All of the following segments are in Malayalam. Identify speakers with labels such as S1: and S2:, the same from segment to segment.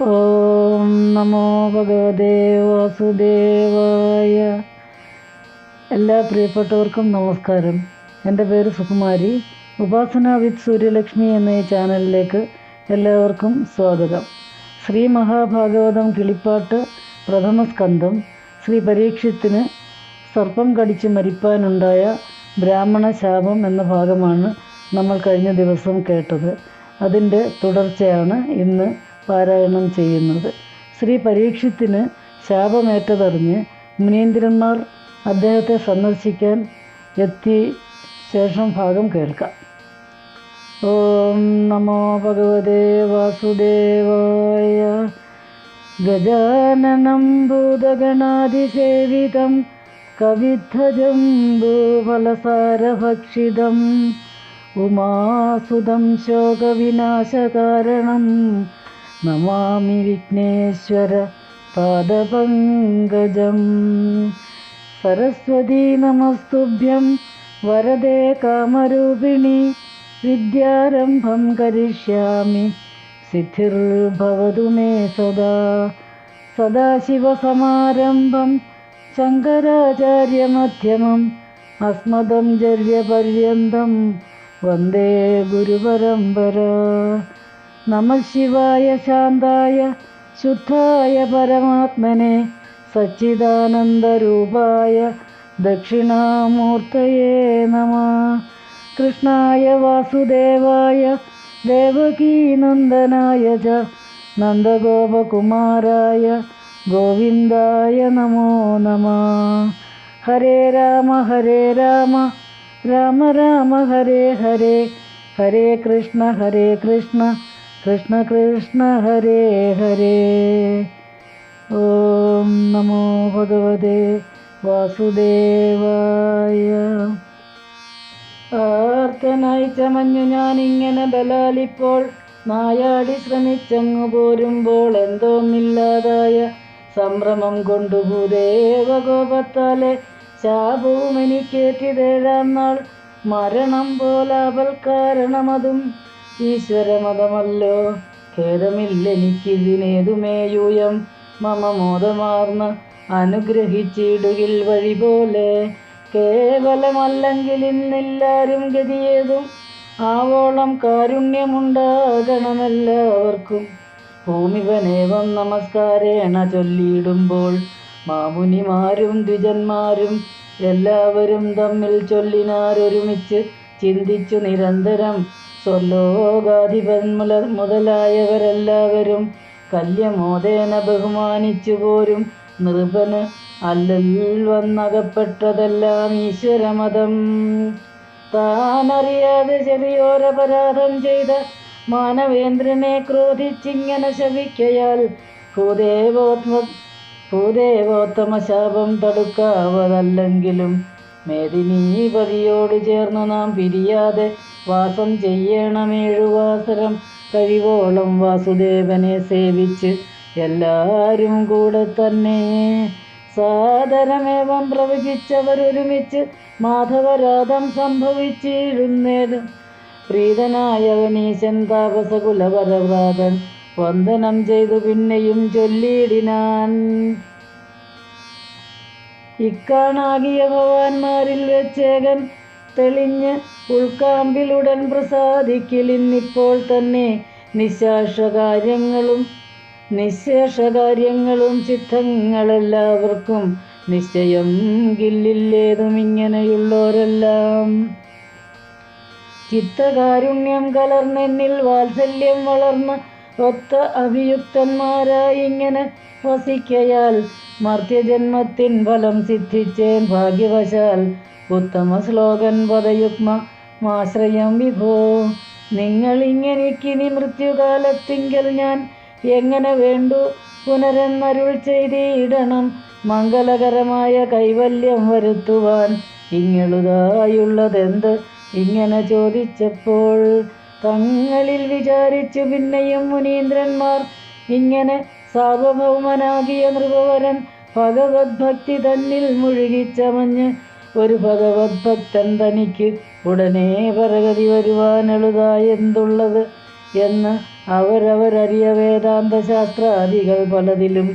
S1: ഓം നമോ ഭഗവതേ വാസുദേവായ. എല്ലാ പ്രിയപ്പെട്ടവർക്കും നമസ്കാരം. എന്റെ പേര് സുകുമാരി. ഉപാസന വിത്ത് സൂര്യലക്ഷ്മി എന്ന ഈ ചാനലിലേക്ക് എല്ലാവർക്കും സ്വാഗതം. ശ്രീ മഹാഭാഗവതം കിളിപ്പാട്ട് പ്രഥമ സ്കന്ധം ശ്രീ പരീക്ഷത്തിന് സർപ്പം കടിച്ച് മരിപ്പാനുണ്ടായ ബ്രാഹ്മണ ശാപം എന്ന ഭാഗമാണ് നമ്മൾ കഴിഞ്ഞ ദിവസം കേട്ടത്. അതിന്റെ തുടർച്ചയാണ് ഇന്ന് പാരായണം ചെയ്യുന്നത്. ശ്രീ പരീക്ഷത്തിന് ശാപമേറ്റതറിഞ്ഞ് മുനീന്ദ്രന്മാർ അദ്ദേഹത്തെ സന്ദർശിക്കാൻ എത്തി ശേഷം ഭാഗം കേൾക്കാം. ഓം നമോ ഭഗവതേ വാസുദേവായ ഗജാനനം ഭൂതഗണാതിസേവിതം കവിദ്ധജംബൂഫലസാരഭക്ഷിതം ഉമാസുതം ശോകവിനാശകാരണം നമാമി വിഘ്നേശ്വര പാദപങ്കജം സരസ്വതീ നമസ്തുഭ്യം വരദേ കാമരൂപിണി വിദ്യാരംഭം കരിഷ്യാമി സിദ്ധിർഭവതു മേ സദാ സദാശിവസമാരംഭം ശങ്കരാചാര്യമധ്യമം അസ്മദം ജര്യപര്യന്തം വന്ദേ ഗുരുപരമ്പര നമ ശിവായ ശാന്തായ ശുദ്ധായ പരമാത്മനെ സച്ചിദാനന്ദരൂപായ ദക്ഷിണാമൂർത്തയേ നമ. കൃഷ്ണായ വാസുദേവായ ദേവകീനന്ദനായ ച നന്ദഗോപകുമാരായ ഗോവിന്ദായ നമോ നമ. ഹരേ രാമ ഹരേ രാമ രാമ രാമ ഹരേ ഹരേ ഹരേ കൃഷ്ണ ഹരേ കൃഷ്ണ. കൃഷ്ണ കൃഷ്ണ ഹരേ ഹരേ. ഓം നമോ ഭഗവതേ വാസുദേവായ. ആർത്തനായി ചമഞ്ഞു ഞാനിങ്ങനെ ബലാലിപ്പോൾ നായാടി ശ്രമിച്ചങ്ങു പോരുമ്പോൾ എന്തോന്നില്ലാതായ സംഭ്രമം കൊണ്ടു ഭൂദേവകോപത്താലെ ശാപവും എനിക്കേറ്റിതേഴാം നാൾ മരണം പോലാപൽ കാരണമതും ഈശ്വരമതമല്ലോ. ഖേദമില്ലെനിക്കിതിനേതുമേയൂയം. മമ മോദമാർന്ന് അനുഗ്രഹിച്ചിടുകിൽ വഴി പോലെ കേവലമല്ലെങ്കിൽ ഇന്നെല്ലാരും ഗതിയേതും ആവോളം കാരുണ്യമുണ്ടാകണമെല്ലാവർക്കും. ഭൂമിവനേവം നമസ്കാരേണ ചൊല്ലിയിടുമ്പോൾ മാമുനിമാരും ദ്വിജന്മാരും എല്ലാവരും തമ്മിൽ ചൊല്ലിനാരൊരുമിച്ച് ചിന്തിച്ചു നിരന്തരം സ്വർലോകാധിപൻ മുലർ മുതലായവരെല്ലാവരും കല്യമോദേന ബഹുമാനിച്ചു പോരും നൃപന് അല്ലൽ വന്നകപ്പെട്ടതെല്ലാം ഈശ്വരമതം. താനറിയാതെ ചെറിയോരപരാധം ചെയ്ത മാനവേന്ദ്രനെ ക്രോധിച്ചിങ്ങനെ ശവിക്കയാൽ ഭൂദേവോത്മ ഭൂദേവോത്തമ ശാപം തടുക്കാവതല്ലെങ്കിലും മേദിനീപതിയോട് ചേർന്നു നാം പിരിയാതെ വാസം ചെയ്യണമേഴുവാസരം കഴിവോളം വാസുദേവനെ സേവിച്ച് എല്ലാരും കൂടെ തന്നെ. സാദരമേവം പ്രവചിച്ചവരൊരുമിച്ച് മാധവരാധം സംഭവിച്ചിരുന്നേതും പ്രീതനായവനീശൻ താപസകുലവരവാദൻ വന്ദനം ചെയ്തു പിന്നെയും ചൊല്ലിയിടിനാൻ. ഇക്കാണാകിയ ഭവാന്മാരിൽ വെച്ചേകൻ തെളിഞ്ഞ് ഉൾക്കാമ്പിലുടൻ പ്രസാദിക്കലിന്നിപ്പോൾ തന്നെ നിശാഷകാര്യങ്ങളും നിശേഷകാര്യങ്ങളും സിദ്ധങ്ങളെല്ലാവർക്കും നിശ്ചയം ഗില്ലില്ലേതും ഇങ്ങനെയുള്ളോരെല്ലാം ചിത്തകാരുണ്യം കലർന്നെന്നിൽ വാത്സല്യം വളർന്ന് ഒത്ത അഭിയുക്തന്മാരായി ഇങ്ങനെ വസിക്കയാൽ മർത്യജന്മത്തിൻ ഫലം സിദ്ധിച്ചേൻ ഭാഗ്യവശാൽ. ഉത്തമ ശ്ലോകൻ പദയുഗ്മ മാശ്രയം വിഭോ നിങ്ങളിങ്ങനിക്കിനി മൃത്യുകാലത്തിങ്കൽ ഞാൻ എങ്ങനെ വേണ്ടു? പുനരെന്നരുൾ ചെയ്തിടണം. മംഗളകരമായ കൈവല്യം വരുത്തുവാൻ ഇങ്ങളുതായുള്ളതെന്ത്? ഇങ്ങനെ ചോദിച്ചപ്പോൾ തങ്ങളിൽ വിചാരിച്ചു പിന്നെയും മുനീന്ദ്രന്മാർ ഇങ്ങനെ സാർവഭൗമനാകിയ നൃപവരൻ ഭഗവത് ഭക്തി തന്നിൽ മുഴുകിച്ചമഞ്ഞ് ഒരു ഭഗവത് ഭക്തൻ തനിക്ക് ഉടനെ പരഗതി വരുവാനുള്ളതായെന്തുള്ളത് എന്ന് അവരവരറിയ വേദാന്ത ശാസ്ത്രാദികൾ പലതിലും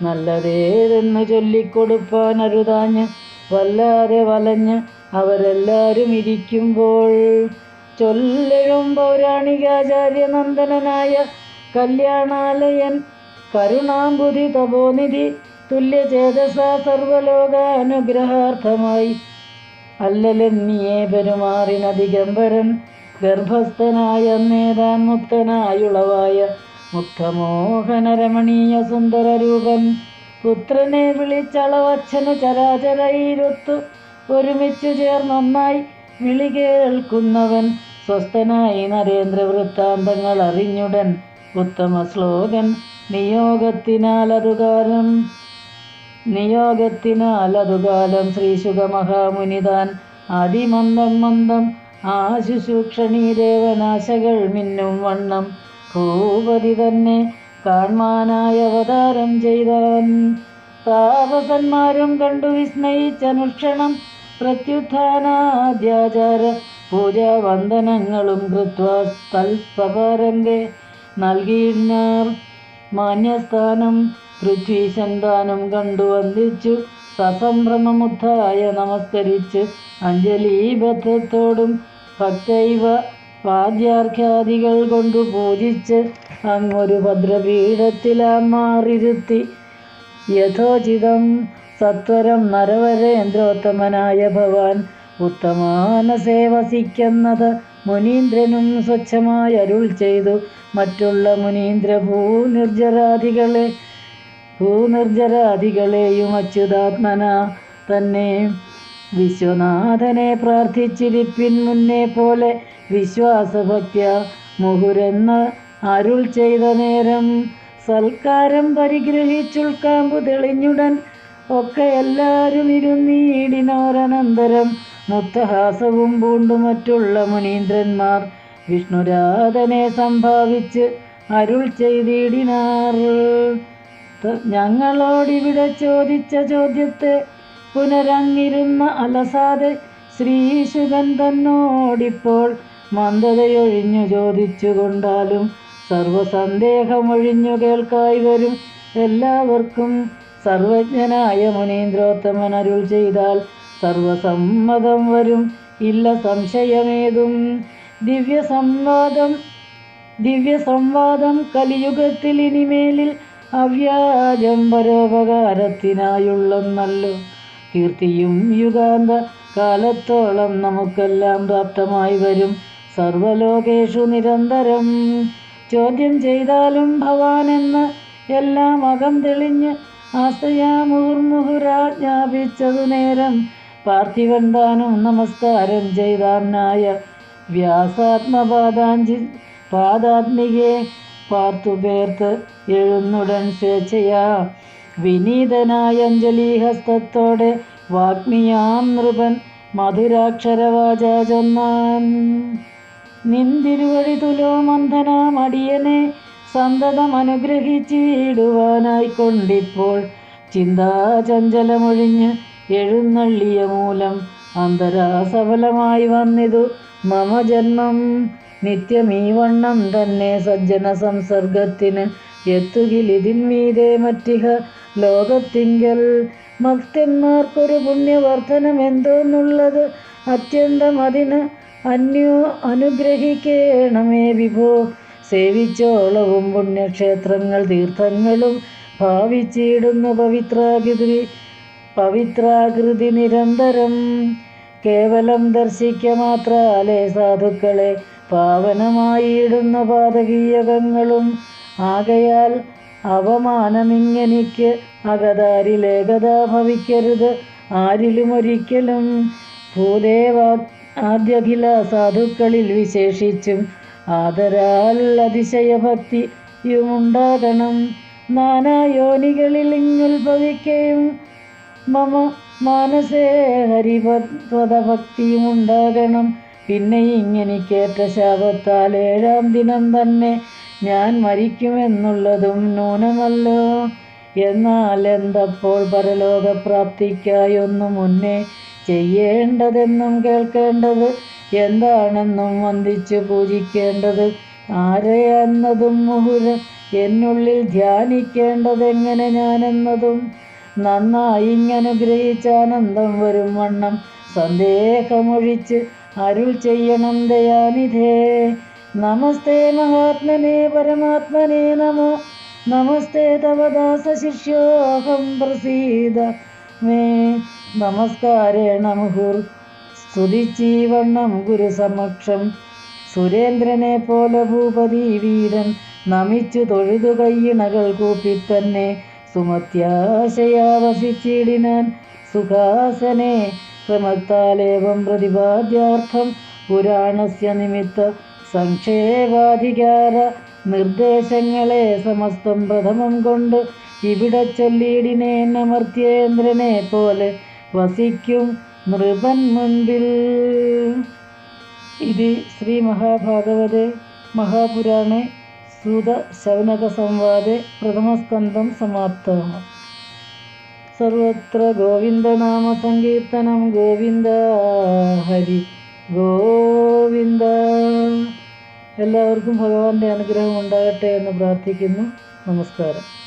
S1: നല്ലതേതെന്ന് ചൊല്ലിക്കൊടുപ്പാൻ അരുതാഞ്ഞ് വല്ലാതെ വലഞ്ഞ് അവരെല്ലാവരും ഇരിക്കുമ്പോൾ ചൊല്ലഴും പൗരാണികാചാര്യ നന്ദനനായ കല്യാണാലയൻ കരുണാംബുധി തപോനിധി തുല്യചേതസ സർവലോകാനുഗ്രഹാർത്ഥമായി. അല്ലലെന്നിയെ പെരുമാറിന ദിഗംബരൻ ഗർഭസ്ഥനായ നേതാൻ മുക്തനായുളവായ സുന്ദര രൂപൻ പുത്രനെ വിളിച്ചളവച്ഛന് ചരാചരയിലൊത്തു ഒരുമിച്ചു ചേർന്നൊന്നായി വിളി കേൾക്കുന്നവൻ സ്വസ്ഥനായി നരേന്ദ്ര വൃത്താന്തങ്ങൾ അറിഞ്ഞുടൻ ഉത്തമ ശ്ലോകൻ. നിയോഗത്തിനാൽ അതുകാലം നിയോഗത്തിനാൽ അതുകാലം ശ്രീശുഖ മഹാമുനിതാൻ അതിമന്ദം മന്ദം ആ ശുശൂക്ഷണീദേവനാശകൾ മിന്നും വണ്ണം ഭൂപതി തന്നെ കാൺമാനായ അവതാരം ചെയ്താൻ താപസന്മാരും കണ്ടു വിസ്മയിച്ചനുക്ഷണം പ്രത്യുത്ഥാനാദ്യാചാര പൂജാവന്ദനങ്ങളും കൃത്വ തൽപകാരന്റെ നൽകിയിനാർ മാന്യസ്ഥാനം പൃഥ്വീശൻ സന്താനം കണ്ടു വന്ദിച്ചു. സസംഭ്രമമുദ്ധായ നമസ്കരിച്ച് അഞ്ജലീബദ്ധത്തോടും ഭക്തൈവ വാദ്യാർഘ്യാദികൾ കൊണ്ടു പൂജിച്ച് അങ്ങൊരു ഭദ്രപീഠത്തിലാ മാറിരുത്തി യഥോചിതം സത്വരം നരവരേന്ദ്രോത്തമനായ ഭവാൻ ഉത്തമാന വസിക്കുന്നത് മുനീന്ദ്രനും സ്വച്ഛമായി അരുൾ ചെയ്തു. മറ്റുള്ള മുനീന്ദ്ര ഭൂനിർജരാദികളെ ഭൂനിർജരാദികളെയും അച്യുതാത്മന തന്നെ വിശ്വനാഥനെ പ്രാർത്ഥിച്ചിരിപ്പിൻ മുന്നേ പോലെ വിശ്വാസഭക്യ മുഹുരെന്ന് അരുൾ ചെയ്ത നേരം സൽക്കാരം പരിഗ്രഹിച്ചുൾക്കാമ്പു തെളിഞ്ഞുടൻ ഒക്കെ എല്ലാവരും ഇരുന്നീടിനോരനന്തരം മുത്തഹാസവും പൂണ്ടു മറ്റുള്ള മുനീന്ദ്രന്മാർ വിഷ്ണുരാധനെ സംഭാവിച്ച് അരുൾ ചെയ്തിടിനാർ. ഞങ്ങളോടിവിടെ ചോദിച്ച ചോദ്യത്തെ പുനരങ്ങിരുന്ന അലസാതെ ശ്രീശുകൻ തന്നോടിപ്പോൾ മന്ദതയൊഴിഞ്ഞു ചോദിച്ചു കൊണ്ടാലും സർവസന്ദേഹമൊഴിഞ്ഞു കേൾക്കായി വരും എല്ലാവർക്കും സർവജ്ഞനായ മുനീന്ദ്രോത്തമൻ അരുൾ ചെയ്താൽ സർവസമ്മതം വരും. ഇല്ല സംശയമേതും. ദിവ്യ സംവാദം ദിവ്യ സംവാദം കലിയുഗത്തിൽ ഇനിമേലിൽ അവ്യാജം പരോപകാരത്തിനായുള്ളന്നല്ലോ. കീർത്തിയും യുഗാന്ത കാലത്തോളം നമുക്കെല്ലാം പ്രാപ്തമായി വരും. സർവലോകേഷു നിരന്തരം ചോദ്യം ചെയ്താലും ഭവാനെന്ന് എല്ലാം അകം തെളിഞ്ഞ് ആസ്തയാമുഹുർമുഹുരാജ്ഞാപിച്ചതു നേരം പാർത്ഥിവൻ താനും നമസ്കാരം ചെയ്താനായ വ്യാസാത്മപാദാഞ്ചി പാദാത്മികെ പാർത്തുപേർത്ത് എഴുന്നുടൻ സ്വേച്ഛയാ. വിനീതനായ അഞ്ജലിഹസ്തത്തോടെ വാഗ്മിയാം നൃപൻ മധുരാക്ഷരവാച ചൊന്നാൻ. നിന്തിരുവഴി തുലോ മന്ദനാം അടിയനെ സന്തതം അനുഗ്രഹിച്ചിടുവാനായി കൊണ്ടിപ്പോൾ ചിന്താചഞ്ചലമൊഴിഞ്ഞ് എഴുന്നള്ളിയ മൂലം അന്തരാസഫലമായി വന്നിതു മമ ജന്മം നിത്യമീ വണ്ണം തന്നെ സജ്ജന സംസർഗത്തിന് എത്തുകിലിതിന്മീതെ മറ്റിഹ ലോകത്തിങ്കൽ. ഭക്തന്മാർക്കൊരു പുണ്യവർദ്ധനമെന്തോന്നുള്ളത്? അത്യന്തം അതിന് അന്യോ അനുഗ്രഹിക്കേണമേ വിഭോ. സേവിച്ചോളവും പുണ്യക്ഷേത്രങ്ങൾ തീർത്ഥങ്ങളും ഭാവിച്ചിടുന്ന പവിത്രാകൃതി പവിത്രാകൃതി നിരന്തരം. കേവലം ദർശിക്ക മാത്രാലേ സാധുക്കളെ പാവനമായിടുന്ന പാതകീയകങ്ങളും. ആകയാൽ അവമാനമിങ്ങനിക്ക് അകതാരിലേകത ഭവിക്കരുത്. ആരിലും ഒരിക്കലും. ഭൂദേവ ആദ്യഖില സാധുക്കളിൽ വിശേഷിച്ചും ആദരാൽ അതിശയഭക്തിയുമുണ്ടാകണം നാനായോനികളിൽ ഇങ്ങുൽഭവിക്കയും മമ മാനസേ ഹരിപദഭക്തിയും ഉണ്ടാകണം പിന്നെ ഇങ്ങനിക്കേറ്റ ശാപത്താൽ ഏഴാം ദിനം തന്നെ ഞാൻ മരിക്കുമെന്നുള്ളതും നൂനമല്ലോ എന്നാൽ എന്തപ്പോൾ പരലോകപ്രാപ്തിക്കായൊന്നു മുന്നേ ചെയ്യേണ്ടതെന്നും കേൾക്കേണ്ടത് എന്താണെന്നും വന്ദിച്ചു പൂജിക്കേണ്ടത് ആരെയെന്നതും മുഹുര എന്നുള്ളിൽ ധ്യാനിക്കേണ്ടതെങ്ങനെ ഞാനെന്നതും നന്നായി ഇങ്ങനുഗ്രഹിച്ച ആനന്ദം വരും വണ്ണം സന്ദേഹമൊഴിച്ച് അരുൾ ചെയ്യണം ദയാനിധേ. നമസ്തേ മഹാത്മനെ പരമാത്മനെ നമോ. നമസ്തേ തവദാസ ശിഷ്യോഹം പ്രസീത മേ നമസ്കാരേണ മുഹുർ സ്തുതിച്ചീവണ്ണം ഗുരുസമക്ഷം. സുരേന്ദ്രനെ പോലെ ഭൂപതി വീരൻ നമിച്ചു തൊഴുതു കയ്യിണകൾ കൂപ്പിത്തന്നെ. സുമത്യാശയാവസിച്ചിടിനാൻ സുഖാസനെ. ക്രമത്താലേവം പ്രതിപാദ്യാർത്ഥം പുരാണസ്യ നിമിത്ത സംക്ഷേപാധികാര നിർദ്ദേശങ്ങളെ സമസ്തം പ്രഥമം കൊണ്ട് ഇവിടെ ചൊല്ലിയിടിനേൻ അമർത്യേന്ദ്രനെ പോലെ വസിക്കും നൃപൻ മുൻപിൽ ഇത് ശ്രീ മഹാഭാഗവതെ മഹാപുരാണെ സൂത ശൗനക സംവാദെ പ്രഥമസ്കന്ധം സമാപ്ത. സർവത്ര ഗോവിന്ദനാമ സങ്കീർത്തനം ഗോവിന്ദ ഹരി ഗോവിന്ദ. എല്ലാവർക്കും ഭഗവാന്റെ അനുഗ്രഹം ഉണ്ടാകട്ടെ എന്ന് പ്രാർത്ഥിക്കുന്നു. നമസ്കാരം.